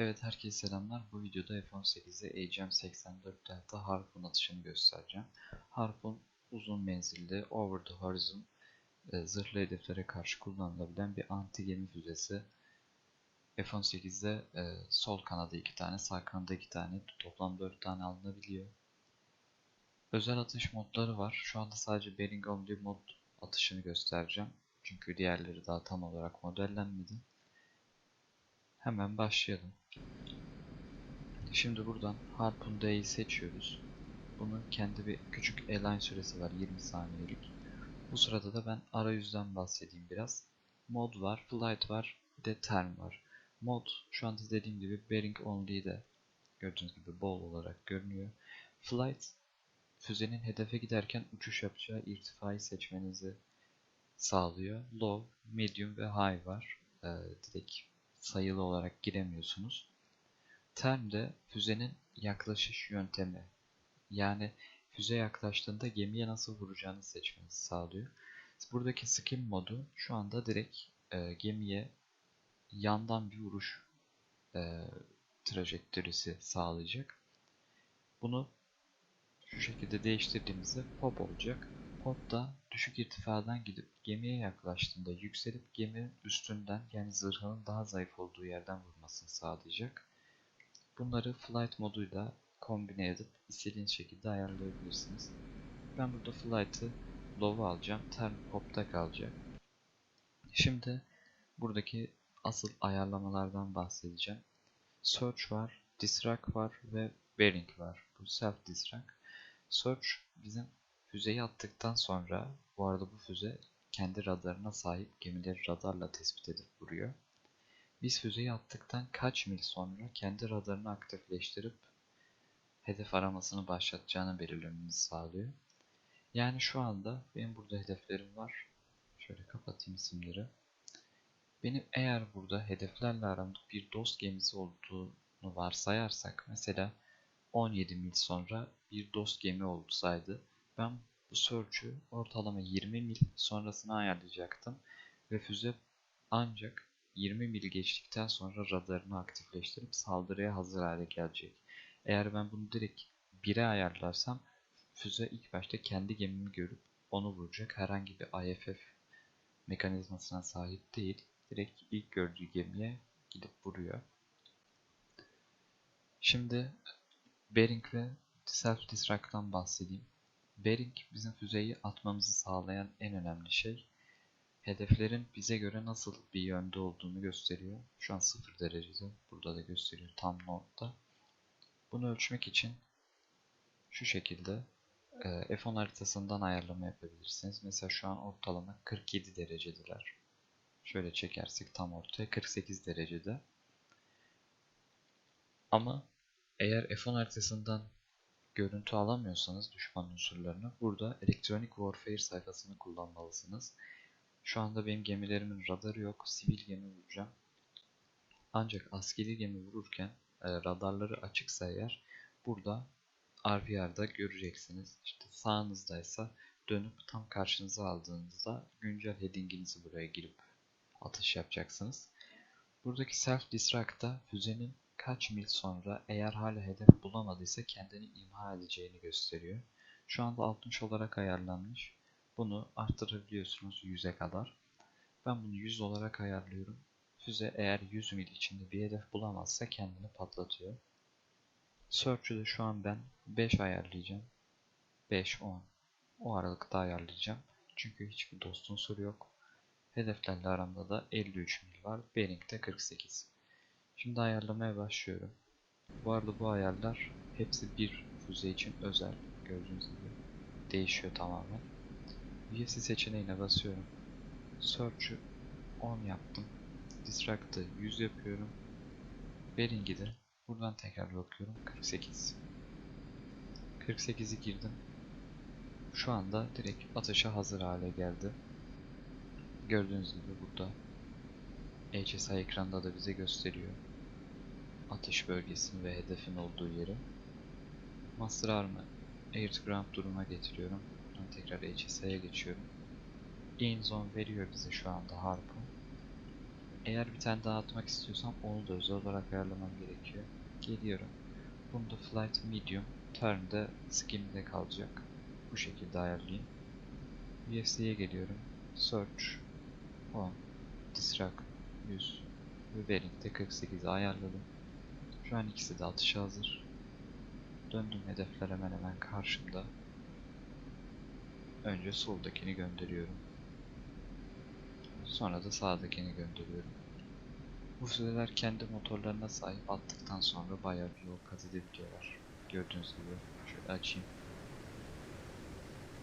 Evet herkese selamlar. Bu videoda F-18'de AGM-84 Delta Harpoon atışını göstereceğim. Harpoon uzun menzilli over the horizon e, zırhlı hedeflere karşı kullanılabilen bir anti gemi füzesi. F-18'de e, sol kanada 2 tane, sağ kanada 2 tane, toplam 4 tane alınabiliyor. Özel atış modları var. Şu anda sadece bearing only mod atışını göstereceğim. Çünkü diğerleri daha tam olarak modellenmedi. Hemen başlayalım. Şimdi buradan Harpoon D'yi seçiyoruz. Bunun kendi bir küçük align süresi var 20 saniyelik. Bu sırada da ben arayüzden bahsedeyim biraz. Mod var, flight var, bir de term var. Mod şu anda dediğim gibi bearing only de gördüğünüz gibi bol olarak görünüyor. Flight füzenin hedefe giderken uçuş yapacağı irtifayı seçmenizi sağlıyor. Low, medium ve high var. Ee, direkt sayılı olarak giremiyorsunuz. Term de füzenin yaklaşış yöntemi. Yani füze yaklaştığında gemiye nasıl vuracağını seçmenizi sağlıyor. Buradaki skill modu şu anda direkt e, gemiye yandan bir vuruş e, trajektorisi sağlayacak. Bunu şu şekilde değiştirdiğimizde pop olacak. Pop da düşük irtifadan gidip gemiye yaklaştığında yükselip gemi üstünden yani zırhının daha zayıf olduğu yerden vurmasını sağlayacak. Bunları flight moduyla kombine edip istediğiniz şekilde ayarlayabilirsiniz. Ben burada flight'ı low'a alacağım. Term pop'ta kalacak. Şimdi buradaki asıl ayarlamalardan bahsedeceğim. Search var, Distract var ve Bearing var. Bu self Distract. Search bizim füzeyi attıktan sonra, bu arada bu füze kendi radarına sahip gemileri radarla tespit edip vuruyor. Biz füzeyi attıktan kaç mil sonra kendi radarını aktifleştirip hedef aramasını başlatacağını belirlememizi sağlıyor. Yani şu anda benim burada hedeflerim var. Şöyle kapatayım isimleri. Benim eğer burada hedeflerle aramda bir dost gemisi olduğunu varsayarsak mesela 17 mil sonra bir dost gemi olsaydı ben bu search'ü ortalama 20 mil sonrasına ayarlayacaktım ve füze ancak 20 mil geçtikten sonra radarını aktifleştirip saldırıya hazır hale gelecek. Eğer ben bunu direkt 1'e ayarlarsam füze ilk başta kendi gemimi görüp onu vuracak. Herhangi bir IFF mekanizmasına sahip değil. Direkt ilk gördüğü gemiye gidip vuruyor. Şimdi Bearing ve Self Destruct'tan bahsedeyim. Bearing bizim füzeyi atmamızı sağlayan en önemli şey. Hedeflerin bize göre nasıl bir yönde olduğunu gösteriyor. Şu an 0 derecede. Burada da gösteriyor tam nokta. Bunu ölçmek için şu şekilde e, F10 haritasından ayarlama yapabilirsiniz. Mesela şu an ortalama 47 derecedeler. Şöyle çekersek tam ortaya 48 derecede. Ama eğer F10 haritasından görüntü alamıyorsanız düşman unsurlarını burada Electronic Warfare sayfasını kullanmalısınız. Şu anda benim gemilerimin radarı yok. Sivil gemi vuracağım. Ancak askeri gemi vururken e, radarları açıksa eğer burada RVR'da göreceksiniz. İşte sağınızdaysa dönüp tam karşınıza aldığınızda güncel headinginizi buraya girip atış yapacaksınız. Buradaki self destruct'ta füzenin kaç mil sonra eğer hala hedef bulamadıysa kendini imha edeceğini gösteriyor. Şu anda 60 olarak ayarlanmış. Bunu arttırabiliyorsunuz 100'e kadar. Ben bunu 100 olarak ayarlıyorum. Füze eğer 100 mil içinde bir hedef bulamazsa kendini patlatıyor. Search'ü de şu an ben 5 ayarlayacağım. 5-10. O aralıkta ayarlayacağım. Çünkü hiçbir dostun soru yok. Hedeflerle aramda da 53 mil var. Bearing'de 48. Şimdi ayarlamaya başlıyorum. Bu arada bu ayarlar hepsi bir füze için özel. Gördüğünüz gibi değişiyor tamamen. UFC seçeneğine basıyorum. Search'ü 10 yaptım. Distract'ı 100 yapıyorum. Bearing'i de buradan tekrar bakıyorum. 48. 48'i girdim. Şu anda direkt atışa hazır hale geldi. Gördüğünüz gibi burada HSI ekranda da bize gösteriyor. Atış bölgesini ve hedefin olduğu yeri. Master Arm'ı Air to Ground duruma getiriyorum. Tekrar HSI'ye geçiyorum. In zone veriyor bize şu anda Harpoon. Eğer bir tane daha atmak istiyorsam onu da özel olarak ayarlamam gerekiyor. Geliyorum. Bunda flight medium, turn'da skim'de kalacak. Bu şekilde ayarlayayım. UFC'ye geliyorum. Search, on, distract, 100 ve bearing'de 48 ayarladım. Şu an ikisi de atışa hazır. Döndüm hedefler hemen hemen karşımda. Önce soldakini gönderiyorum. Sonra da sağdakini gönderiyorum. Bu füzeler kendi motorlarına sahip attıktan sonra bayağı bir yol kat edebiliyorlar. Gördüğünüz gibi şöyle açayım.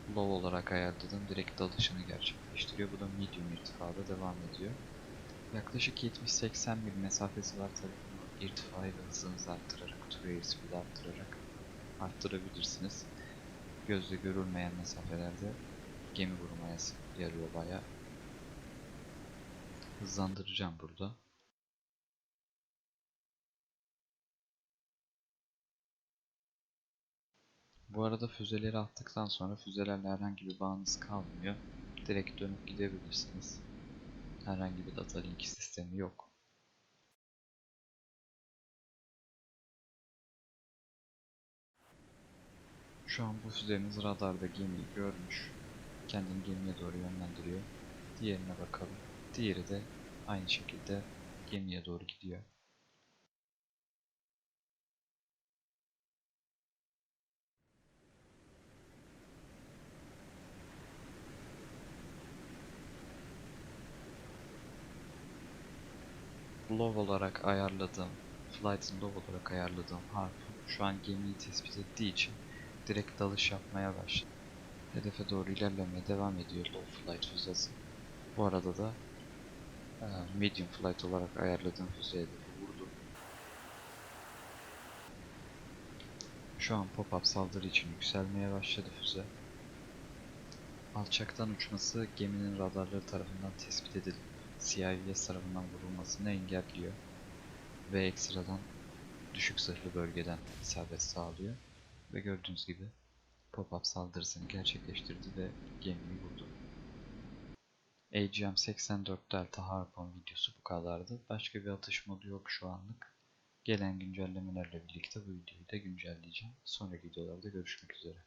Low olarak ayarladım. Direkt dalışını gerçekleştiriyor. Bu da medium irtifada devam ediyor. Yaklaşık 70-80 mil mesafesi var tabi bunu irtifayı ve hızınızı arttırarak, true airspeed'i arttırarak arttırabilirsiniz. Gözle görülmeyen mesafelerde gemi vurmaya yarıyor bayağı. Hızlandıracağım burada. Bu arada füzeleri attıktan sonra füzelerle herhangi bir bağınız kalmıyor. Direkt dönüp gidebilirsiniz. Herhangi bir data link sistemi yok. Şu an bu füzemiz radarda gemiyi görmüş. Kendini gemiye doğru yönlendiriyor. Diğerine bakalım. Diğeri de aynı şekilde gemiye doğru gidiyor. Low olarak ayarladığım, Flight'ın low olarak ayarladığım harpun şu an gemiyi tespit ettiği için direkt dalış yapmaya başladı. Hedefe doğru ilerlemeye devam ediyor low flight füzesi. Bu arada da e, medium flight olarak ayarladığım füze hedefi vurdu. Şu an pop-up saldırı için yükselmeye başladı füze. Alçaktan uçması geminin radarları tarafından tespit edilip CIVS tarafından vurulmasını engelliyor ve ekstradan düşük zırhlı bölgeden isabet sağlıyor ve gördüğünüz gibi pop-up saldırısını gerçekleştirdi ve gemiyi vurdu. AGM 84 Delta Harpoon videosu bu kadardı. Başka bir atış modu yok şu anlık. Gelen güncellemelerle birlikte bu videoyu da güncelleyeceğim. Sonraki videolarda görüşmek üzere.